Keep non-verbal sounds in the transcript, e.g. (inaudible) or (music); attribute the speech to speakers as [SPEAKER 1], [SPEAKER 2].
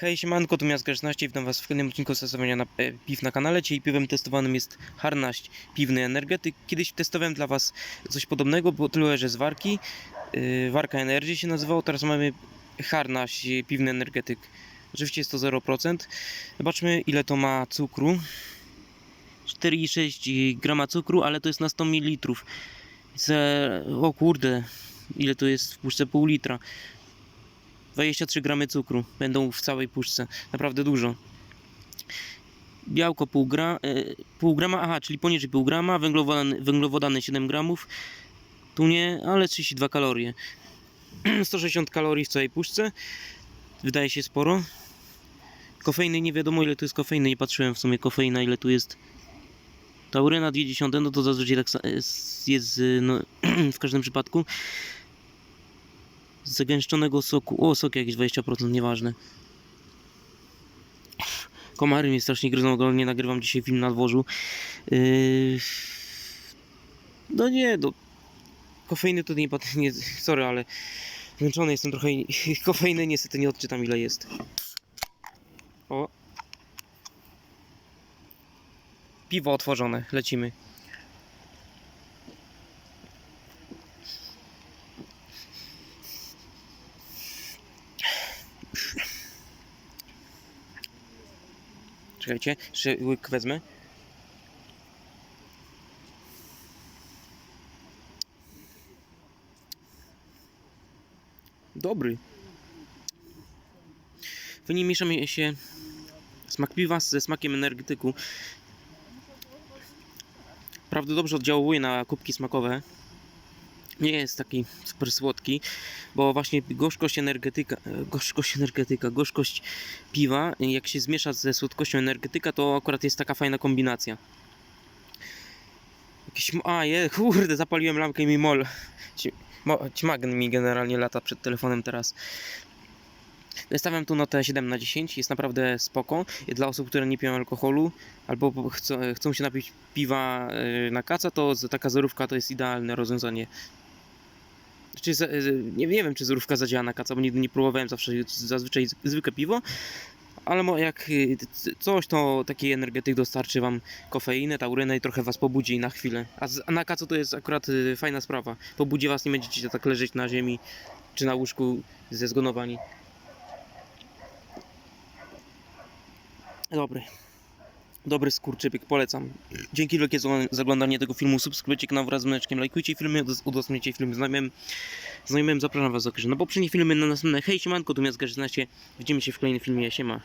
[SPEAKER 1] Hej, siemanko, tu Miazga 16, witam was w kolejnym odcinku stosowania na, e, piw na kanale. Dzisiaj piwem testowanym jest Harnaść, piwny energetyk. Kiedyś testowałem dla was coś podobnego, było tyle, że z Warki. Yy, Warka Energy się nazywało, teraz mamy Harnaść, e, piwny energetyk. Oczywiście jest to 0%. Zobaczmy ile to ma cukru. 4,6 grama cukru, ale to jest na 100 ml. Ze... O kurde, ile to jest w puszce pół litra. 23 gramy cukru będą w całej puszce. Naprawdę dużo. Białko pół, gra, e, pół grama, aha, czyli poniżej pół grama, węglowodany, węglowodany 7 gramów. Tu nie, ale 32 kalorie. (clears throat) 160 kalorii w całej puszce. Wydaje się sporo. Kofeiny nie wiadomo ile tu jest kofeiny, nie patrzyłem w sumie kofeina ile tu jest. Tauryna 20, no to zazwyczaj tak jest, jest no, (clears throat) w każdym przypadku z zagęszczonego soku. O, sok jakieś 20%, nieważne. Komary mnie strasznie gryzą, ogólnie nagrywam dzisiaj film na dworzu. Yy... No nie, do kofeiny to nie, nie sorry, ale zmęczony jestem trochę i (laughs) kofeiny niestety nie odczytam ile jest. O. Piwo otworzone, lecimy. Czekajcie, jeszcze łyk wezmę. Dobry. W nim miesza mi się smak piwa ze smakiem energetyku. Prawda dobrze oddziałuje na kubki smakowe. Nie jest taki super słodki, bo właśnie gorzkość energetyka, gorzkość energetyka, gorzkość piwa, jak się zmiesza ze słodkością energetyka, to akurat jest taka fajna kombinacja. Jakiś, a je, kurde, zapaliłem lampkę i mi mol. Ćmagn mi generalnie lata przed telefonem teraz. Stawiam tu notę 7 na 10, jest naprawdę spoko. Dla osób, które nie piją alkoholu albo chcą, chcą się napić piwa e, na kaca, to taka zerówka to jest idealne rozwiązanie. Czy e, nie, nie wiem, czy zerówka zadziała na kaca, bo nigdy nie próbowałem, zawsze zazwyczaj zwykłe piwo. Ale jak y, coś, to taki energetyk dostarczy wam kofeinę, taurynę i trochę was pobudzi na chwilę. A, na kacu to jest akurat y, fajna sprawa. Pobudzi was, nie będziecie tak leżeć na ziemi czy na łóżku ze zgonowani. Dobry. Dobry skurczypyk, polecam. Dzięki wielkie za oglądanie tego filmu. Subskrybujcie kanał wraz z dzwoneczkiem, lajkujcie filmy, udos- udostępniajcie filmy znajomym. Znajomym zapraszam was do na poprzednie filmy, na następne. Hej, siemanko, tu Miazga 16. Widzimy się w kolejnym filmie, siema.